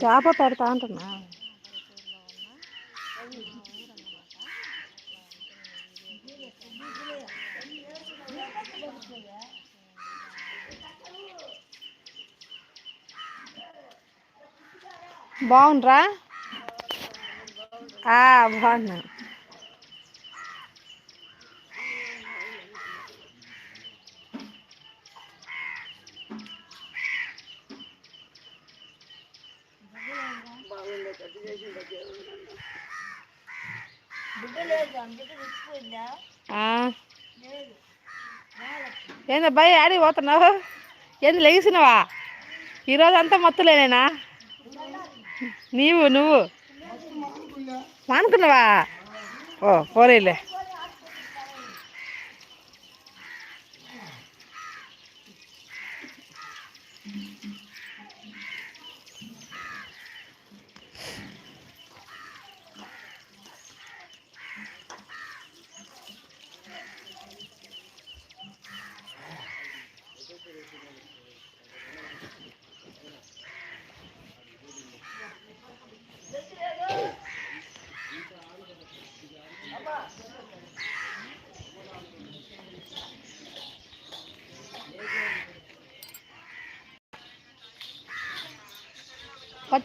చేప పెడతా అంటున్నా. బాగుండ్రా? ఆ, బాగున్నా. ఏందబ్బాయి ఆడికి పోతున్నావు? ఏంది లెగిసినవా? ఈరోజు అంతా మత్తులేనేనా నీవు నువ్వు? మానుకున్నావా ఓ పోలేలే ఆ,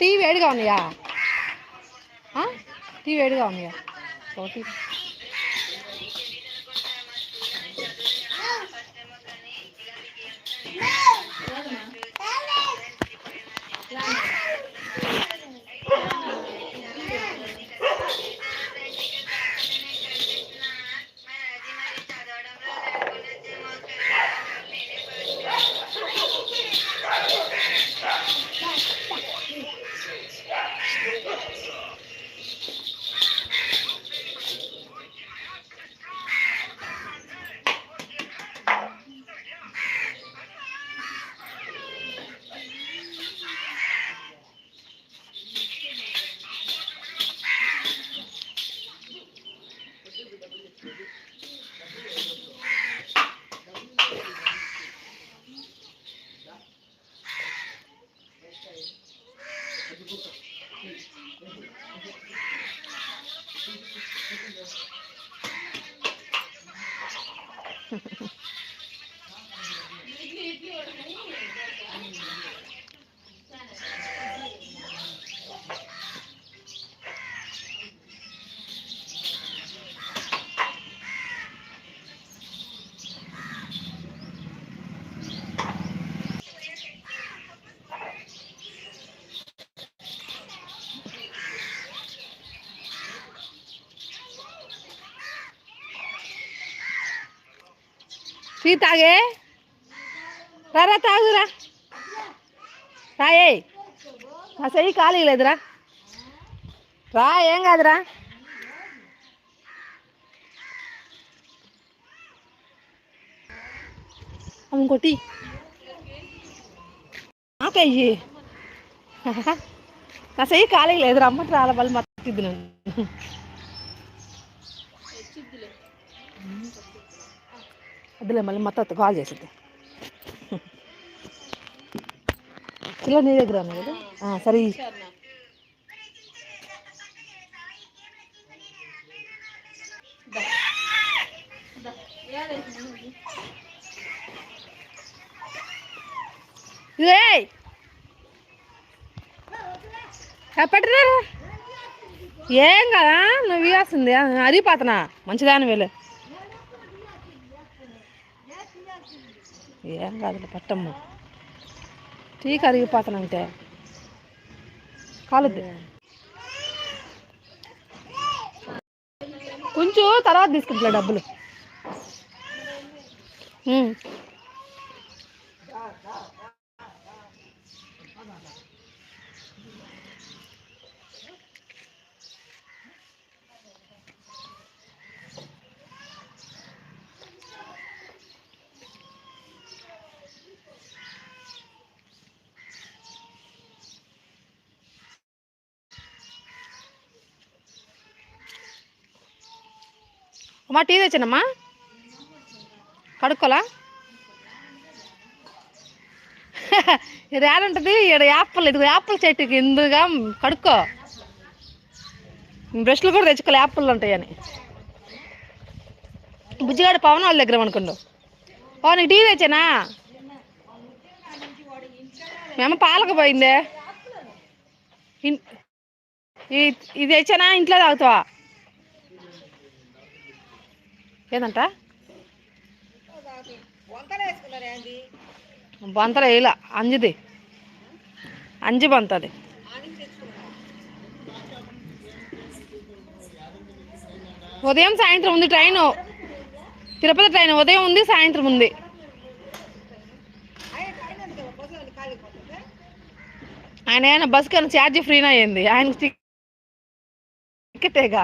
టీ వేడిగా ఉన్నాయా ఆ? టీ వేడిగా ఉన్నాయా こと。うん టీ తాగే రారా తాగురా రాయే నా చెయ్యి ఖాళీ లేదురా రా ఏం కాదురా ఇంకోటి నాకయ్యి నా చెయ్యి ఖాళీ లేదురా అమ్మ రాల వాళ్ళు మత్తిద్ది నన్ను అదిలే మళ్ళీ మొత్తం కాల్ చేసింది. ఇలా నీ దగ్గర ఉన్నాయి కదా? సరే ఇయ్యి. పట్టరా ఏం కదా? నువ్వు ఇవ్వాల్సింది. అరిగిపోతున్నా. మంచిదాని వేలు ఏం కాదులే పట్టమ్మ. టీ కరిగిపోతానంటే. కాలుద్ది. కొంచెం తర్వాత తీసుకుంటా డబ్బులు. అమ్మా టీ తెచ్చానమ్మా. కడుక్కోలా? ఇది ఏడుంటుంది ఇక్కడ యాపిల్ ఇది యాపిల్ చెట్టుకి ఇందుగా కడుక్కో. బ్రష్లు కూడా తెచ్చుకోవాలి యాపిల్ ఉంటాయని. బుజ్జిగాడు పవన్ వాళ్ళ దగ్గర అనుకుండు ఓ నీకు టీ తెచ్చానా? మేము పాలకు పోయిందే. ఇది తెచ్చానా? ఇంట్లో తాగుతావా? ఏదంట? బంతర వేయలా అంజుది. అంజి బంతది ఉదయం సాయంత్రం ఉంది ట్రైను. తిరుపతి ట్రైన్. ఉదయం ఉంది సాయంత్రం ఉంది. ఆయన ఏమైనా బస్కి కానీ ఛార్జీ ఫ్రీనా అయింది ఆయన టికెటేగా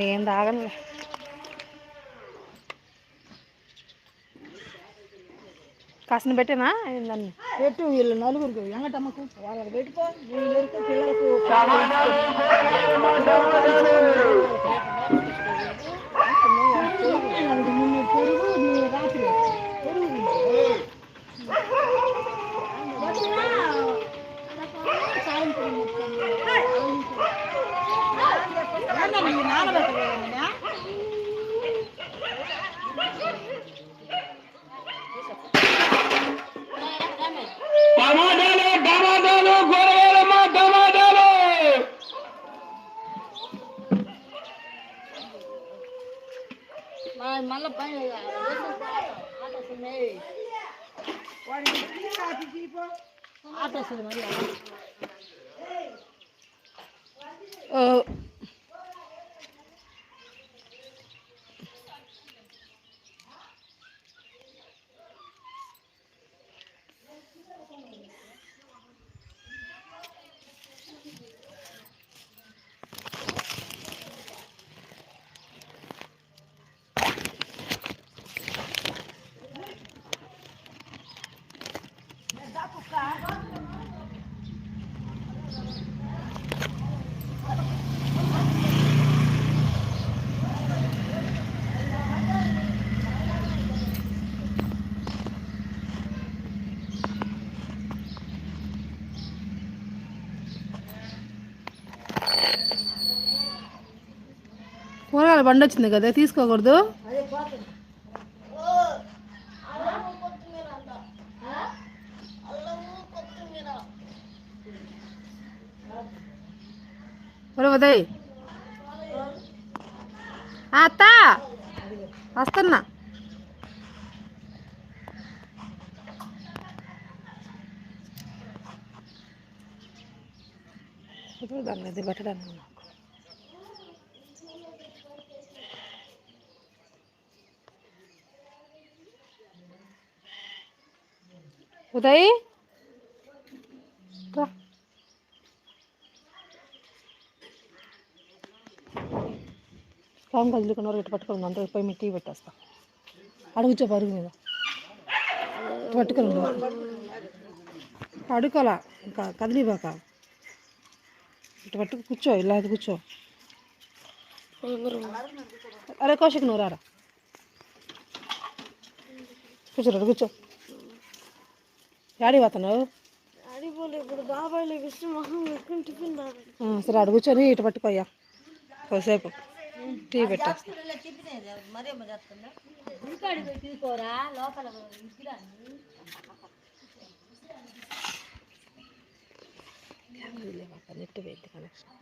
నేను తాగను. కాసిన పెట్టేనా? ఏందన్ని పెట్టు వీళ్ళు నలుగురికి. ఎంగటమ్మకు వాళ్ళకి పెట్టుకో. వీళ్ళు పెట్టుకో పిల్లలకు ఆటో వస్తుంది మళ్ళీ ఓ, బండి వచ్చింది కదా తీసుకోకూడదు. ఉదయ్. అత్త. వస్తున్నా. దాన్ని ఇది పెట్టడానికి నాకు ఉదయ్ రా. పాము కదులుకున్న వరకు ఇటు పట్టుకుని అంతా పోయి మీ టీ పెట్టేస్తా. అడుగుచో పరుగు మీద. పట్టుకొని ఉండు. అడుకోలా ఇంకా కదిలిబాక ఇటు పట్టుకు కూర్చో ఇలా అది కూర్చో. అరే కౌశిక్ నువ్వు రారా? కూర్చోరా కూర్చో. యాడి పోతున్నావు? సరే అడు కూర్చొని ఇటు పట్టుకోయ్యా. కొద్దిసేపు. టీ నెట్ వేద్ది కనెక్షన్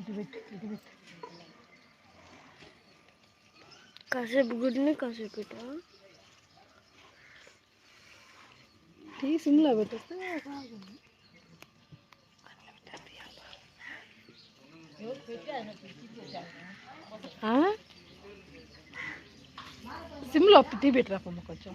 ఇటు పెట్టు ఇటు పెట్టు. కాసేపు గుడ్డుని కాసేపు పెట్టా టీ సిమ్లో పెట్టేస్తే? సిమ్లో టీ పెట్టిరా కొంచెం